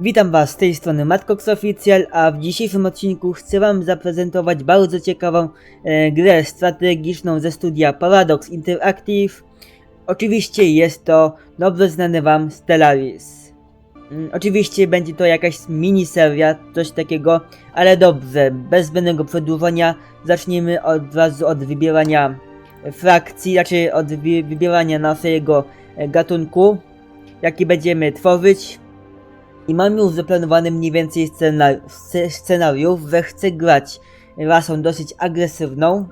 Witam Was z tej strony Matcox Official, a w dzisiejszym odcinku chcę Wam zaprezentować bardzo ciekawą e, grę strategiczną ze studia Paradox Interactive. Oczywiście jest to dobrze znany Wam Stellaris. Mm, Oczywiście będzie to jakaś miniseria, coś takiego, ale dobrze, bez zbędnego przedłużania zaczniemy od razu od wybierania frakcji, znaczy od wy- wybierania naszego e, gatunku, jaki będziemy tworzyć. I mam już zaplanowany mniej więcej scenar- sce- scenariusz, że chcę grać rasą dosyć agresywną.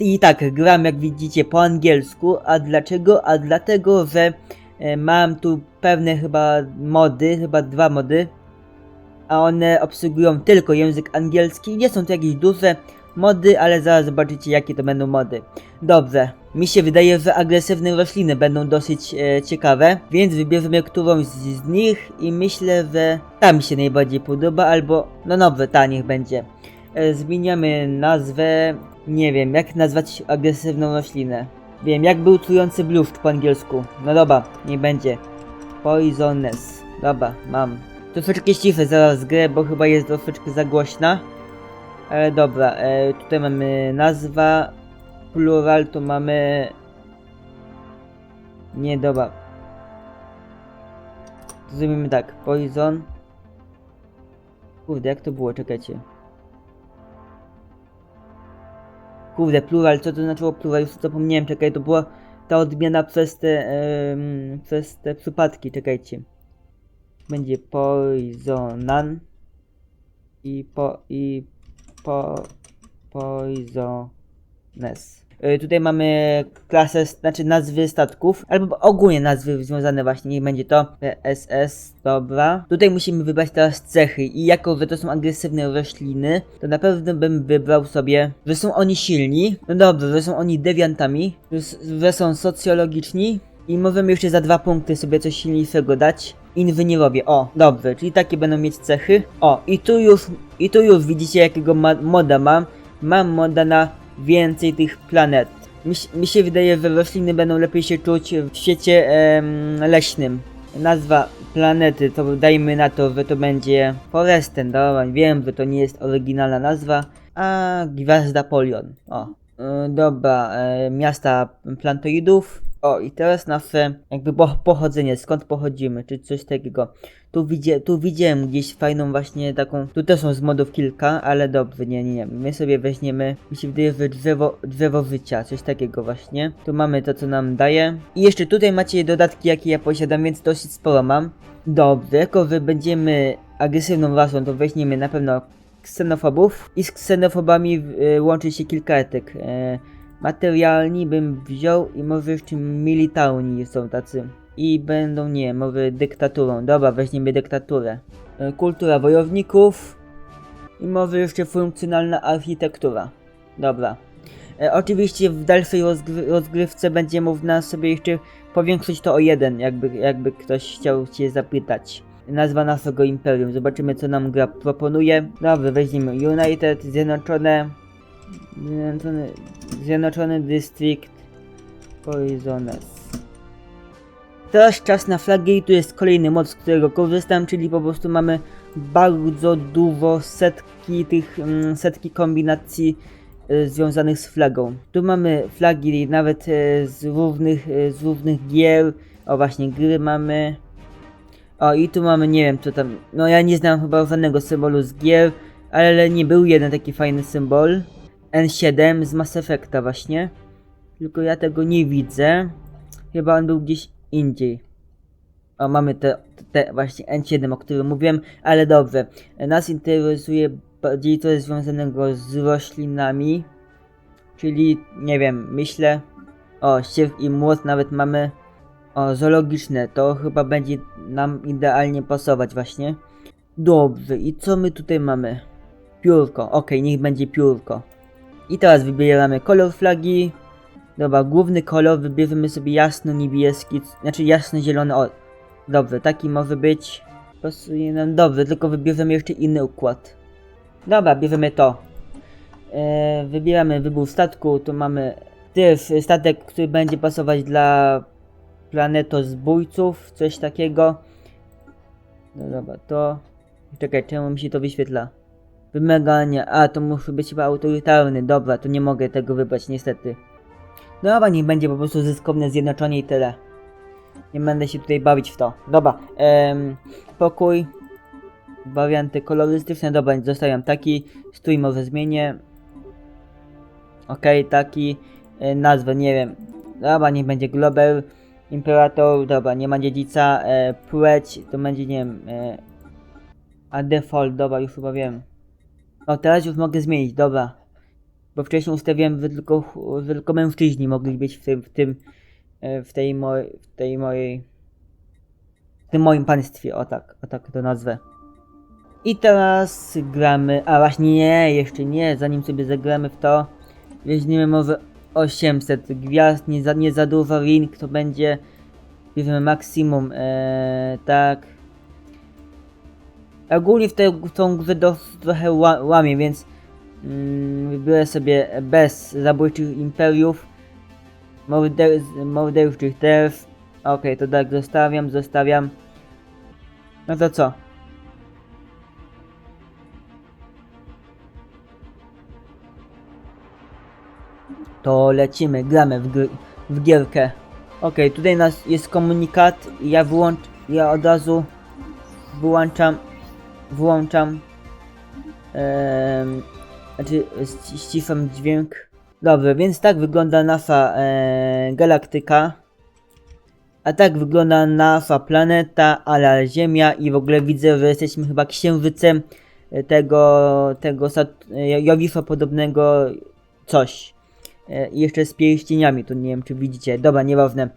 I, I tak, gram jak widzicie po angielsku, a dlaczego? A dlatego, że e, mam tu pewne chyba mody, chyba dwa mody, a one obsługują tylko język angielski. Nie są to jakieś duże mody, ale zaraz zobaczycie jakie to będą mody. Dobrze, mi się wydaje, że agresywne rośliny będą dosyć e, ciekawe, więc wybierzemy którąś z, z nich i myślę, że ta mi się najbardziej podoba, albo no dobrze, ta niech będzie. E, zmieniamy nazwę, nie wiem, jak nazwać agresywną roślinę. Wiem, jak był trujący bluszcz po angielsku. No dobra, nie będzie. Poisonous. Dobra, mam. Troszeczkę ściszę zaraz grę, bo chyba jest troszeczkę za głośna. Ale dobra, e, tutaj mamy nazwa, plural to mamy... Nie, dobra. Zrobimy tak, poison. Kurde, jak to było, czekajcie. Kurde, plural, co to znaczyło plural? Już zapomniałem, czekaj, to była ta odmiana przez te, przez te przypadki, czekajcie. Będzie poisonan i po, i po, poisoness. Y, Tutaj mamy klasę, znaczy nazwy statków, albo ogólnie nazwy związane właśnie, niech będzie to SS, dobra. Tutaj musimy wybrać teraz cechy i jako, że to są agresywne rośliny, to na pewno bym wybrał sobie, że są oni silni, no dobrze, że są oni dewiantami, że są socjologiczni i możemy jeszcze za dwa punkty sobie coś silniejszego dać. Inwy nie robię. O, dobrze, czyli takie będą mieć cechy. O, i tu już, i tu już widzicie jakiego moda mam. Mam moda na więcej tych planet. Mi, mi się wydaje, że rośliny będą lepiej się czuć w świecie em, leśnym. Nazwa planety, to dajmy na to, że to będzie Foresten, dobra, wiem, że to nie jest oryginalna nazwa. A, Gwiazda Polion. O, y, dobra, e, miasta plantoidów. O, i teraz nasze jakby po pochodzenie, skąd pochodzimy, czy coś takiego. Tu, widzie, tu widziałem gdzieś fajną właśnie taką, tu też są z modów kilka, ale dobrze, nie, nie, nie. My sobie weźmiemy, mi się wydaje, że drzewo, drzewo życia, coś takiego właśnie. Tu mamy to, co nam daje. I jeszcze tutaj macie dodatki, jakie ja posiadam, więc dosyć sporo mam. Dobrze, jako że będziemy agresywną rasą, to weźmiemy na pewno ksenofobów i z ksenofobami y, łączy się kilka etyk. E, materialni bym wziął i może jeszcze militarni są tacy. I będą, nie, może dyktaturą. Dobra, weźmiemy dyktaturę. E, kultura wojowników i może jeszcze funkcjonalna architektura. Dobra. E, oczywiście w dalszej rozgry rozgrywce będzie można sobie jeszcze powiększyć to o jeden, jakby, jakby ktoś chciał się zapytać. Nazwa naszego imperium. Zobaczymy co nam gra proponuje. Dobra, weźmiemy United, Zjednoczone... Zjednoczony, Zjednoczony Poisonous. Teraz czas na flagi i tu jest kolejny mod, z którego korzystam, czyli po prostu mamy bardzo dużo setki tych, mm, setki kombinacji e, związanych z flagą. Tu mamy flagi nawet e, z różnych, e, z różnych gier, o właśnie gry mamy. O i tu mamy, nie wiem co tam, no ja nie znam chyba żadnego symbolu z gier, ale nie był jeden taki fajny symbol. N7 z Mass Effecta właśnie. Tylko ja tego nie widzę. Chyba on był gdzieś indziej. O, mamy te, te właśnie N7, o którym mówiłem, ale dobrze. Nas interesuje bardziej coś związanego z roślinami. Czyli, nie wiem, myślę... O, siew i młot nawet mamy. O, zoologiczne, to chyba będzie nam idealnie pasować właśnie. Dobrze, i co my tutaj mamy? Piórko, okej, niech będzie piórko. I teraz wybieramy kolor flagi. Dobra, główny kolor wybierzemy sobie jasno-niebieski, znaczy jasno-zielony, o, dobrze, taki może być, pasuje nam, dobrze, tylko wybierzemy jeszcze inny układ. Dobra, bierzemy to. E, wybieramy wybór statku, tu mamy też statek, który będzie pasować dla planetozbójców, coś takiego. No dobra, to... Czekaj, czemu mi się to wyświetla? Wymagania, a to musi być chyba autorytarny, dobra, to nie mogę tego wybrać niestety. Dobra, niech będzie po prostu zyskowne zjednoczenie i tyle. Nie będę się tutaj bawić w to. Dobra, em, pokój. Warianty kolorystyczne, dobra, zostawiam taki. Strój może zmienię. Okej, taki. E, nazwę, nie wiem. Dobra, niech będzie Global. Imperator, dobra, nie ma dziedzica. E, płeć, to będzie, nie wiem. E, a default, dobra, już chyba wiem. O, teraz już mogę zmienić, dobra. Bo wcześniej ustawiłem, że tylko, że tylko mężczyźni mogli być w tym, w tym, e, w tej mojej, w tej mojej, w tym moim państwie, o tak, o tak to nazwę. I teraz gramy, a właśnie nie, jeszcze nie, zanim sobie zagramy w to, weźmiemy może 800 gwiazd, nie za, nie za dużo ring, to będzie, bierzemy maksimum, e, tak. Ogólnie w, tej, w tą grę trochę ła, łamie, więc mm, wybiorę sobie bez zabójczych imperiów, morder, morderczych też. Okej, to tak zostawiam, zostawiam. No to co? To lecimy, gramy w, gr- w gierkę. Okej, tutaj nas jest komunikat i ja wyłącz, ja od razu wyłączam, włączam, znaczy ści- ściszam dźwięk. Dobrze, więc tak wygląda nasza e, galaktyka. A tak wygląda nasza planeta, ale Ziemia i w ogóle widzę, że jesteśmy chyba księżycem e, tego, tego e, Jowisza podobnego coś. E, jeszcze z pierścieniami, tu nie wiem czy widzicie. Dobra, nieważne.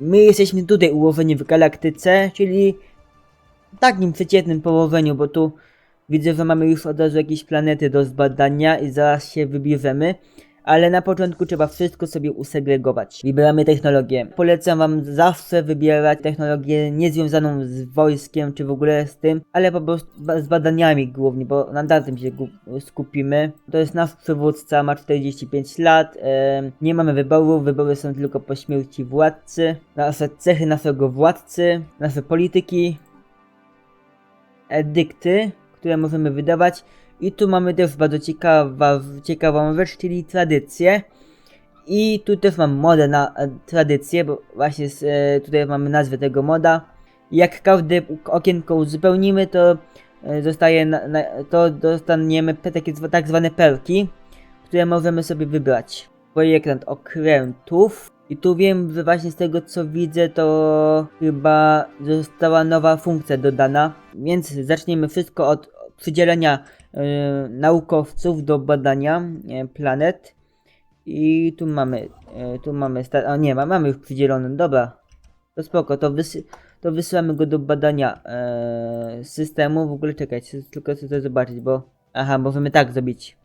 My jesteśmy tutaj ułożeni w galaktyce, czyli takim przeciętnym położeniu, bo tu widzę, że mamy już od razu jakieś planety do zbadania i zaraz się wybierzemy. Ale na początku trzeba wszystko sobie usegregować. Wybieramy technologię. Polecam wam zawsze wybierać technologię niezwiązaną z wojskiem, czy w ogóle z tym, ale po prostu z badaniami głównie, bo na tym się skupimy. To jest nasz przywódca, ma 45 lat, em, nie mamy wyboru, wybory są tylko po śmierci władcy. Nasze cechy naszego władcy, nasze polityki, edykty, które możemy wydawać. I tu mamy też bardzo ciekawa, ciekawą rzecz, czyli tradycję. I tu też mam modę na e, tradycję, bo właśnie z, e, tutaj mamy nazwę tego moda. Jak każde okienko uzupełnimy, to e, zostaje na, na, to dostaniemy takie tak zwane perki, które możemy sobie wybrać. Projektant okrętów. I tu wiem, że właśnie z tego co widzę, to chyba została nowa funkcja dodana. Więc zaczniemy wszystko od przydzielenia e, naukowców do badania e, planet. I tu mamy, e, tu mamy, o nie, ma, mamy już przydzielony, dobra. To spoko, to, to wysyłamy go do badania systemu. W ogóle czekajcie, tylko chcę to zobaczyć, bo... Aha, możemy tak zrobić.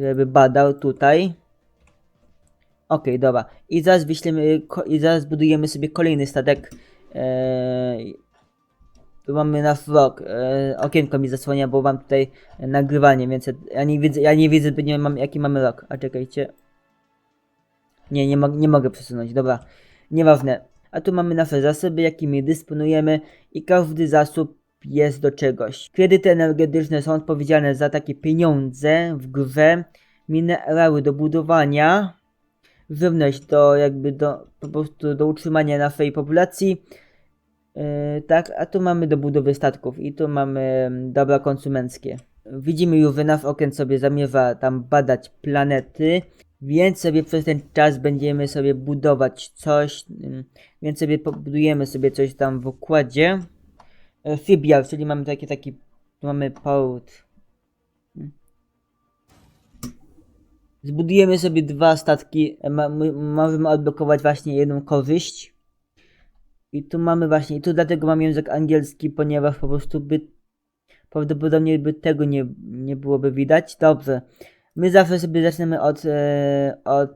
Żeby badał tutaj. Okej, dobra. I zaraz wyślemy, i zaraz budujemy sobie kolejny statek. E, tu mamy na vlog. E, okienko mi zasłania, bo mam tutaj nagrywanie, więc ja- ja nie widzę, ja nie widzę, nie mam, jaki mamy rok. A czekajcie. Nie, nie, mo nie mogę przesunąć, dobra. Nieważne. A tu mamy nasze zasoby, jakimi dysponujemy i każdy zasób jest do czegoś. Kredyty energetyczne są odpowiedzialne za takie pieniądze w grze, minerały do budowania, żywność do jakby do po prostu do utrzymania naszej populacji. Yy, tak, a tu mamy do budowy statków i tu mamy mm, dobra konsumenckie. Widzimy już, że nasz okręt sobie zamierza tam badać planety, więc sobie przez ten czas będziemy sobie budować coś, ym, więc sobie pobudujemy sobie coś tam w układzie. E, Fibiar, czyli mamy taki, taki, mamy port. Zbudujemy sobie dwa statki, e, możemy odblokować właśnie jedną korzyść. I tu mamy właśnie, i tu dlatego mam język angielski, ponieważ po prostu by prawdopodobnie by tego nie, nie byłoby widać. Dobrze. My zawsze sobie zaczniemy od, e, od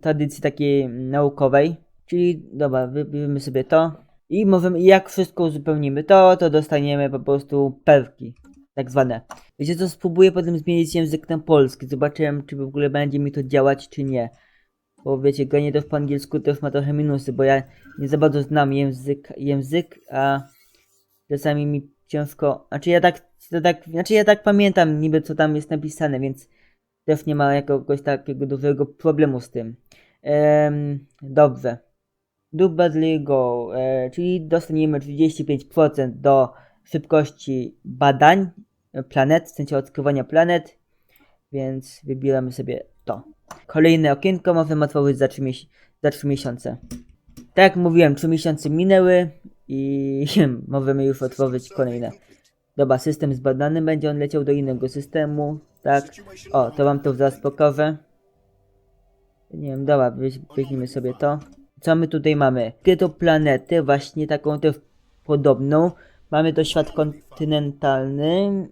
tradycji takiej naukowej. Czyli dobra, wybierzemy sobie to. I możemy, jak wszystko uzupełnimy to, to dostaniemy po prostu perki. Tak zwane. Wiecie co, spróbuję potem zmienić język na polski. Zobaczyłem, czy w ogóle będzie mi to działać, czy nie. Bo wiecie, granie to po angielsku też ma trochę minusy, bo ja nie za bardzo znam język, język a Czasami mi ciężko, znaczy ja tak, to tak, znaczy ja tak pamiętam niby co tam jest napisane, więc też nie ma jakiegoś takiego dużego problemu z tym. Em, dobrze. Do badly go, e, czyli dostaniemy 35% do szybkości badań planet, w sensie odkrywania planet, więc wybieramy sobie to. Kolejne okienko możemy otworzyć za 3, mies- za 3 miesiące. Tak jak mówiłem, 3 miesiące minęły i możemy już otworzyć kolejne. Dobra, system zbadany, będzie on leciał do innego systemu, tak. O, to wam to zaraz pokażę. Nie wiem, dobra, weź- weźmiemy sobie to. Co my tutaj mamy? Tyto planety, właśnie taką też podobną. Mamy to świat kontynentalny.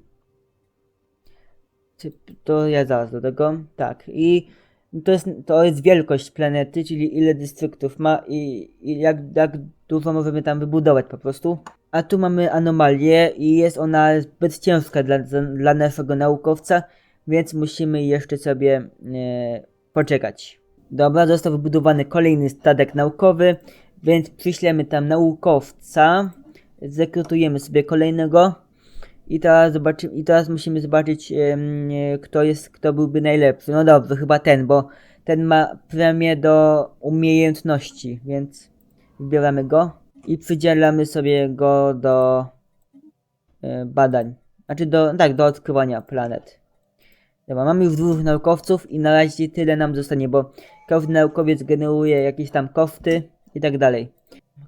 To ja zaraz do tego. Tak, i to jest, to jest wielkość planety, czyli ile dystryktów ma i, i jak, jak dużo możemy tam wybudować po prostu. A tu mamy anomalię i jest ona zbyt ciężka dla, dla naszego naukowca, więc musimy jeszcze sobie e, poczekać. Dobra, został wybudowany kolejny statek naukowy, więc przyślemy tam naukowca, zrekrutujemy sobie kolejnego i teraz zobaczymy, i teraz musimy zobaczyć, e, kto jest, kto byłby najlepszy. No dobrze, chyba ten, bo ten ma premię do umiejętności, więc wybieramy go i przydzielamy sobie go do e, badań. Znaczy do, tak, do odkrywania planet. Dobra, mamy już dwóch naukowców i na razie tyle nam zostanie, bo każdy naukowiec generuje jakieś tam koszty i tak dalej.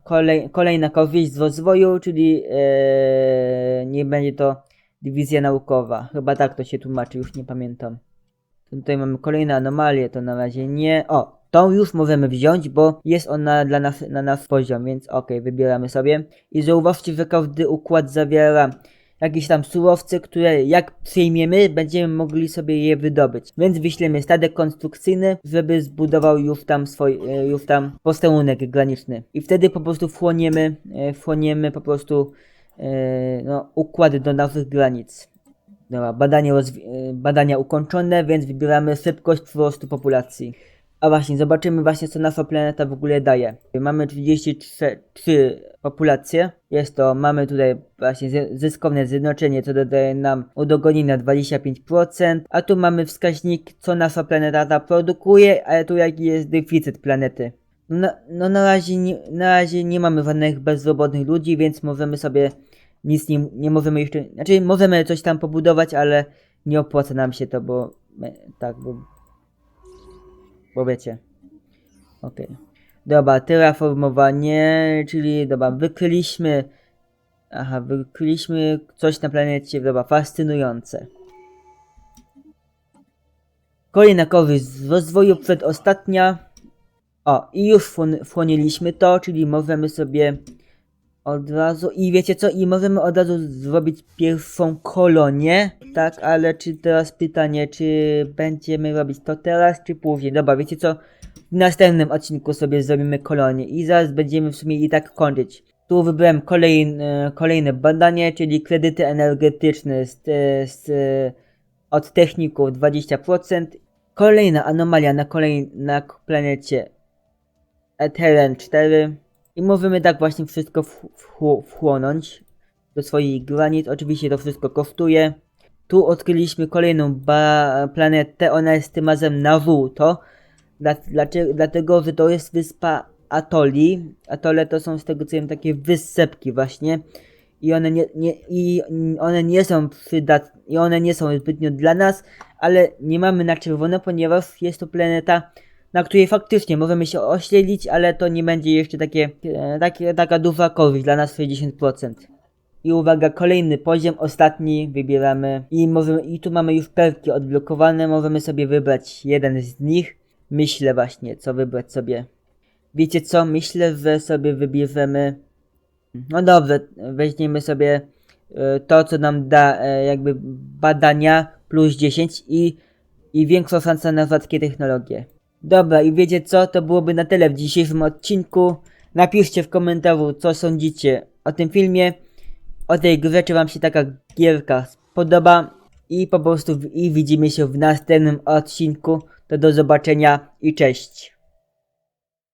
Kolej, kolejna korzyść z rozwoju, czyli e, nie będzie to dywizja naukowa. Chyba tak to się tłumaczy, już nie pamiętam. Tutaj mamy kolejne anomalie, to na razie nie. O, tą już możemy wziąć, bo jest ona dla nas na nasz poziom, więc okej, wybieramy sobie. I zauważcie, że każdy układ zawiera jakieś tam surowce, które jak przyjmiemy, będziemy mogli sobie je wydobyć. Więc wyślemy statek konstrukcyjny, żeby zbudował już tam swój, e, już tam posterunek graniczny. I wtedy po prostu wchłoniemy, e, wchłoniemy po prostu e, no, układy do naszych granic. Dobra, badanie badania ukończone, więc wybieramy szybkość wzrostu populacji. A właśnie, zobaczymy właśnie co nasza planeta w ogóle daje. Mamy 33 trzy populacje. Jest to, mamy tutaj właśnie zy- zyskowne zjednoczenie, co dodaje nam udogonienia na 25%, a tu mamy wskaźnik, co nasza planeta ta produkuje, ale tu jaki jest deficyt planety. No, no na, razie nie, na razie nie mamy żadnych bezrobotnych ludzi, więc możemy sobie nic nie, nie możemy jeszcze, znaczy możemy coś tam pobudować, ale nie opłaca nam się to, bo tak, bo bo wiecie. Okej. Dobra, terraformowanie, czyli dobra, wykryliśmy. Aha, wykryliśmy coś na planecie, dobra, fascynujące. Kolejna korzyść z rozwoju przedostatnia. O, i już wchłon- wchłonęliśmy to, czyli możemy sobie od razu. I wiecie co? I możemy od razu zrobić pierwszą kolonię. Tak, ale czy teraz pytanie, czy będziemy robić to teraz, czy później? Dobra, wiecie co? W następnym odcinku sobie zrobimy kolonię i zaraz będziemy w sumie i tak kończyć. Tu wybrałem kolejne, kolejne badanie, czyli kredyty energetyczne z, e, z, e, od techników 20%. Kolejna anomalia na, kolej, na planecie Etheren 4. I możemy tak właśnie wszystko wch- wchł- wchłonąć do swoich granic. Oczywiście to wszystko kosztuje. Tu odkryliśmy kolejną planetę. Ona jest tym razem na żółto. Dla-? Dlatego, że to jest wyspa Atoli. Atole to są z tego co wiem takie wysepki właśnie. I one nie, nie, i one nie są przydatne, i one nie są zbytnio dla nas, ale nie mamy na czerwono, ponieważ jest to planeta, na której faktycznie możemy się oślelić, ale to nie będzie jeszcze takie, e, takie taka duża korzyść dla nas 60%. I uwaga, kolejny poziom, ostatni wybieramy i możemy, i tu mamy już perki odblokowane, możemy sobie wybrać jeden z nich. Myślę właśnie, co wybrać sobie. Wiecie co, myślę, że sobie wybierzemy, no dobrze, weźmiemy sobie e, to, co nam da e, jakby badania plus 10 i, i większa szansa na rzadkie technologie. Dobra, i wiecie co? To byłoby na tyle w dzisiejszym odcinku. Napiszcie w komentarzu, co sądzicie o tym filmie, o tej grze, czy wam się taka gierka podoba. I po prostu i widzimy się w następnym odcinku. To do zobaczenia i cześć.